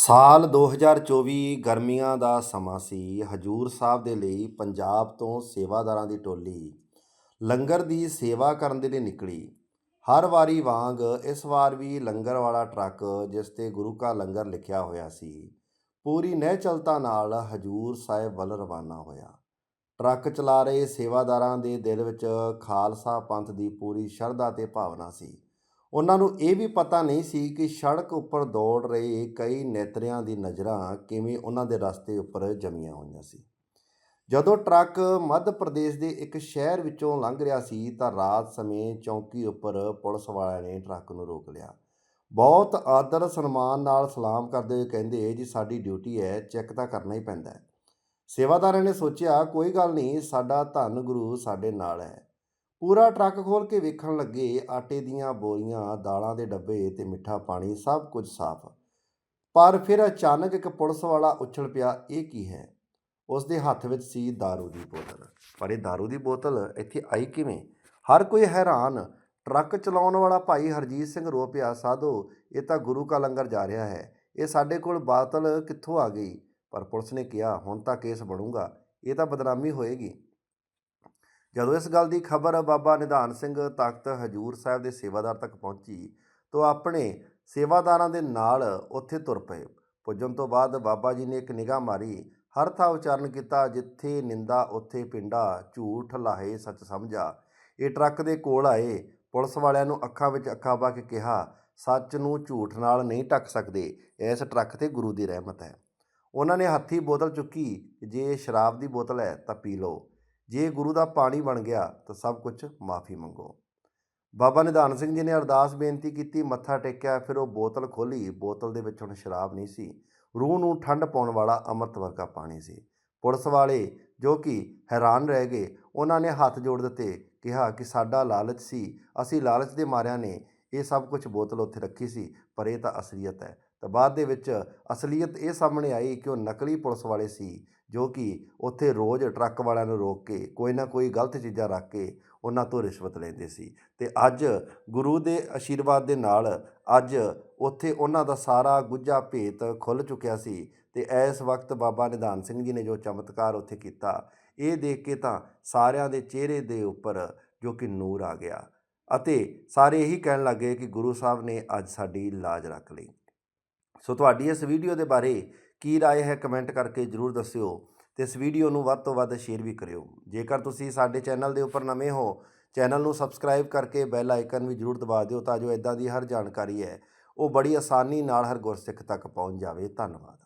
ਸਾਲ 2024 ਗਰਮੀਆਂ ਦਾ ਸਮਾਂ ਸੀ। ਹਜੂਰ ਸਾਹਿਬ ਦੇ ਲਈ ਪੰਜਾਬ ਤੋਂ ਸੇਵਾਦਾਰਾਂ ਦੀ ਟੋਲੀ ਲੰਗਰ ਦੀ ਸੇਵਾ ਕਰਨ ਦੇ ਲਈ ਨਿਕਲੀ। ਹਰ ਵਾਰੀ ਵਾਂਗ ਇਸ ਵਾਰ ਵੀ ਲੰਗਰ ਵਾਲਾ ਟਰੱਕ ਜਿਸ ਤੇ ਗੁਰੂ ਕਾ ਲੰਗਰ ਲਿਖਿਆ ਹੋਇਆ ਸੀ, ਪੂਰੀ ਨਿਹਚਲਤਾ ਨਾਲ ਹਜੂਰ ਸਾਹਿਬ ਵੱਲ ਰਵਾਨਾ ਹੋਇਆ। ਟਰੱਕ ਚਲਾ ਰਹੇ ਸੇਵਾਦਾਰਾਂ ਦੇ ਦਿਲ ਵਿੱਚ ਖਾਲਸਾ ਪੰਥ ਦੀ ਪੂਰੀ ਸ਼ਰਧਾ ਤੇ ਭਾਵਨਾ ਸੀ। ਉਹਨਾਂ ਨੂੰ ਇਹ ਵੀ ਪਤਾ ਨਹੀਂ ਸੀ ਕਿ ਸੜਕ ਉੱਪਰ ਦੌੜ ਰਹੇ ਕਈ ਨੇਤਰਿਆਂ ਦੀ ਨਜ਼ਰਾਂ ਕਿਵੇਂ ਉਹਨਾਂ ਦੇ ਰਸਤੇ ਉੱਪਰ ਜਮੀਆਂ ਹੋਈਆਂ ਸੀ। ਜਦੋਂ ਟਰੱਕ ਮੱਧ ਪ੍ਰਦੇਸ਼ ਦੇ ਇੱਕ ਸ਼ਹਿਰ ਵਿੱਚੋਂ ਲੰਘ ਰਿਹਾ ਸੀ ਤਾਂ ਰਾਤ ਸਮੇਂ ਚੌਂਕੀ ਉੱਪਰ ਪੁਲਿਸ ਵਾਲਿਆਂ ਨੇ ਟਰੱਕ ਨੂੰ ਰੋਕ ਲਿਆ। ਬਹੁਤ ਆਦਰ ਸਨਮਾਨ ਨਾਲ ਸਲਾਮ ਕਰਦੇ ਹੋਏ ਕਹਿੰਦੇ, ਜੀ, ਸਾਡੀ ਡਿਊਟੀ ਹੈ, ਚੈੱਕ ਤਾਂ ਕਰਨਾ ਹੀ ਪੈਂਦਾ ਹੈ। ਸੇਵਾਦਾਰਾਂ ਨੇ ਸੋਚਿਆ, ਕੋਈ ਗੱਲ ਨਹੀਂ, ਸਾਡਾ ਧੰਨ ਗੁਰੂ ਸਾਡੇ ਨਾਲ ਹੈ। ਪੂਰਾ ਟਰੱਕ ਖੋਲ ਕੇ ਵੇਖਣ ਲੱਗੇ ਆਟੇ ਦੀਆਂ ਬੋਰੀਆਂ ਦਾਲਾਂ ਦੇ ਡੱਬੇ ਤੇ ਮਿੱਠਾ ਪਾਣੀ ਸਭ ਕੁਝ ਸਾਫ਼ ਪਰ ਫਿਰ ਅਚਾਨਕ ਇੱਕ ਪੁਲਿਸ ਵਾਲਾ ਉੱਛਲ ਪਿਆ ਇਹ ਕੀ ਹੈ ਉਸ ਦੇ ਹੱਥ ਵਿੱਚ ਸੀ दारू ਦੀ ਬੋਤਲ ਪਰ ਇਹ दारू ਦੀ ਬੋਤਲ ਇੱਥੇ ਆਈ ਕਿਵੇਂ ਹਰ ਕੋਈ ਹੈਰਾਨ ਟਰੱਕ ਚਲਾਉਣ ਵਾਲਾ ਭਾਈ ਹਰਜੀਤ ਸਿੰਘ ਰੋ ਪਿਆ ਸਾਧੋ ਇਹ ਤਾਂ ਗੁਰੂ ਕਾ ਲੰਗਰ ਜਾ ਰਿਹਾ ਹੈ ਇਹ ਸਾਡੇ ਕੋਲ ਬਾਤਲ ਕਿੱਥੋਂ ਆ ਗਈ ਪਰ ਪੁਲਿਸ ਨੇ ਕਿਹਾ ਹੁਣ ਤਾਂ ਕੇਸ ਬਣੂਗਾ ਇਹ ਤਾਂ ਬਦਨਾਮੀ ਹੋਏਗੀ ਜਦੋਂ ਇਸ ਗੱਲ ਦੀ ਖਬਰ ਬਾਬਾ ਨਿਧਾਨ ਸਿੰਘ ਤਖਤ ਹਜੂਰ ਸਾਹਿਬ ਦੇ ਸੇਵਾਦਾਰ ਤੱਕ ਪਹੁੰਚੀ, ਤਾਂ ਆਪਣੇ ਸੇਵਾਦਾਰਾਂ ਦੇ ਨਾਲ ਉੱਥੇ ਤੁਰ ਪਏ। ਪੁੱਜਣ ਤੋਂ ਬਾਅਦ ਬਾਬਾ ਜੀ ਨੇ ਇੱਕ ਨਿਗਾਹ ਮਾਰੀ, ਹਰ ਥਾਂ ਉਚਾਰਨ ਕੀਤਾ, ਜਿੱਥੇ ਨਿੰਦਾ, ਉੱਥੇ ਪਿੰਡਾ, ਝੂਠ, ਲਾਹੇ, ਸੱਚ ਸਮਝਾ। ਇਹ ਟਰੱਕ ਦੇ ਕੋਲ ਆਏ, ਪੁਲਿਸ ਵਾਲਿਆਂ ਨੂੰ ਅੱਖਾਂ ਵਿੱਚ ਅੱਖਾਂ ਪਾ ਕੇ ਕਿਹਾ, ਸੱਚ ਨੂੰ ਝੂਠ ਨਾਲ ਨਹੀਂ ਟੱਕ ਸਕਦੇ, ਇਸ ਟਰੱਕ ਤੇ ਗੁਰੂ ਦੀ ਰਹਿਮਤ ਹੈ। ਉਹਨਾਂ ਨੇ ਹੱਥੀ ਬੋਤਲ ਚੁੱਕੀ, ਜੇ ਸ਼ਰਾਬ ਦੀ ਬੋਤਲ ਹੈ ਤਾਂ ਪੀ ਲਓ। ਜੇ ਗੁਰੂ ਦਾ ਪਾਣੀ ਬਣ ਗਿਆ ਤਾਂ ਸਭ ਕੁਝ ਮਾਫੀ ਮੰਗੋ। ਬਾਬਾ ਨਿਧਾਨ ਸਿੰਘ ਜੀ ਨੇ ਅਰਦਾਸ ਬੇਨਤੀ ਕੀਤੀ, ਮੱਥਾ ਟੇਕਿਆ, ਫਿਰ ਉਹ ਬੋਤਲ ਖੋਲੀ ਬੋਤਲ ਦੇ ਵਿੱਚ ਹੁਣ ਸ਼ਰਾਬ ਨਹੀਂ ਸੀ। ਰੂਹ ਨੂੰ ਠੰਡ ਪਾਉਣ ਵਾਲਾ ਅੰਮ੍ਰਿਤ ਵਰਗਾ ਪਾਣੀ ਸੀ। ਪੁਲਿਸ ਵਾਲੇ ਜੋ ਕਿ ਹੈਰਾਨ ਰਹਿ ਗਏ, ਉਹਨਾਂ ਨੇ ਹੱਥ ਜੋੜ ਦਿੱਤੇ, ਕਿਹਾ ਕਿ ਸਾਡਾ ਲਾਲਚ ਸੀ। ਅਸੀਂ ਲਾਲਚ ਦੇ ਮਾਰਿਆਂ ਨੇ ਇਹ ਸਭ ਕੁਝ ਬੋਤਲ ਉੱਥੇ ਰੱਖੀ ਸੀ, ਪਰ ਇਹ ਤਾਂ ਅਸਲੀਅਤ ਹੈ। ਤਾਂ ਬਾਅਦ ਦੇ ਵਿੱਚ ਅਸਲੀਅਤ ਇਹ ਸਾਹਮਣੇ ਆਈ ਕਿ ਉਹ ਨਕਲੀ ਪੁਲਿਸ ਵਾਲੇ ਸੀ, ਜੋ ਕਿ ਉੱਥੇ ਰੋਜ਼ ਟਰੱਕ ਵਾਲਿਆਂ ਨੂੰ ਰੋਕ ਕੇ, ਕੋਈ ਨਾ ਕੋਈ ਗਲਤ ਚੀਜ਼ਾਂ ਰੱਖ ਕੇ ਉਹਨਾਂ ਤੋਂ ਰਿਸ਼ਵਤ ਲੈਂਦੇ ਸੀ। ਤੇ ਅੱਜ ਗੁਰੂ ਦੇ ਆਸ਼ੀਰਵਾਦ ਦੇ ਨਾਲ ਅੱਜ ਉੱਥੇ ਉਹਨਾਂ ਦਾ ਸਾਰਾ ਗੁੱਜਾ ਭੇਤ ਖੁੱਲ ਚੁੱਕਿਆ ਸੀ ਤੇ ਇਸ ਵਕਤ ਬਾਬਾ ਨਿਧਾਨ ਸਿੰਘ ਜੀ ਨੇ ਜੋ ਚਮਤਕਾਰ ਉੱਥੇ ਕੀਤਾ, ਇਹ ਦੇਖ ਕੇ ਤਾਂ ਸਾਰਿਆਂ ਦੇ ਚਿਹਰੇ ਦੇ ਉੱਪਰ ਜੋ ਕਿ ਨੂਰ ਆ ਗਿਆ। ਅਤੇ ਸਾਰੇ ਇਹੀ ਕਹਿਣ ਲੱਗੇ ਕਿ ਗੁਰੂ ਸਾਹਿਬ ਨੇ ਅੱਜ ਸਾਡੀ ਲਾਜ ਰੱਖ ਲਈ। ਸੋ ਤੁਹਾਡੀ ਇਸ ਵੀਡੀਓ ਦੇ ਬਾਰੇ ਕੀ رائے ਹੈ ਕਮੈਂਟ ਕਰਕੇ ਜਰੂਰ ਦੱਸਿਓ ਤੇ ਇਸ ਵੀਡੀਓ ਨੂੰ ਵੱਧ ਤੋਂ ਵੱਧ ਸ਼ੇਅਰ ਵੀ ਕਰਿਓ ਜੇਕਰ ਤੁਸੀਂ ਸਾਡੇ ਚੈਨਲ ਦੇ ਉੱਪਰ ਨਵੇਂ ਹੋ ਚੈਨਲ ਨੂੰ ਸਬਸਕ੍ਰਾਈਬ ਕਰਕੇ ਬੈਲ ਆਈਕਨ ਵੀ ਜਰੂਰ ਦਬਾ ਦਿਓ ਤਾਂ ਜੋ ਇਦਾਂ ਦੀ ਹਰ ਜਾਣਕਾਰੀ ਹੈ ਉਹ ਬੜੀ ਆਸਾਨੀ ਨਾਲ ਹਰ ਗੁਰਸਿੱਖ ਤੱਕ ਪਹੁੰਚ ਜਾਵੇ ਧੰਨਵਾਦ